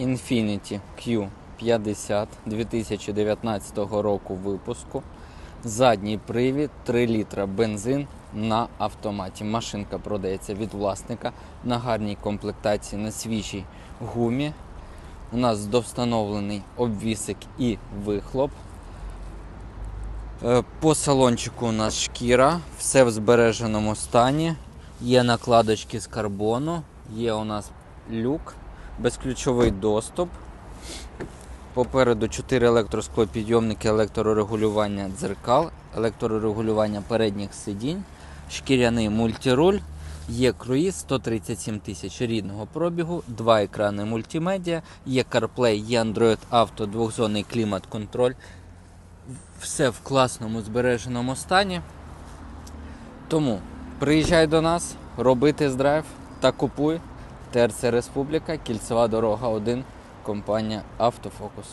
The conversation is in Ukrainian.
Infiniti Q50 2019 року випуску. Задній привід 3 літра бензин на автоматі. Машинка продається від власника на гарній комплектації на свіжій гумі. У нас довстановлений обвісик і вихлоп. Е, По салончику у нас шкіра, все в збереженому стані. Є накладочки з карбону, є у нас люк, безключовий доступ. Попереду 4 електросклопідйомники, електрорегулювання дзеркал, електрорегулювання передніх сидінь, шкіряний мультируль, є круїз 137 тисяч рідного пробігу, два екрани мультимедіа, є CarPlay, є Android Auto, двохзонний клімат-контроль. Все в класному збереженому стані. Тому приїжджай до нас, роби тест-драйв та купуй. ТРЦ Республіка, Кільцева дорога 1, компанія Автофокус.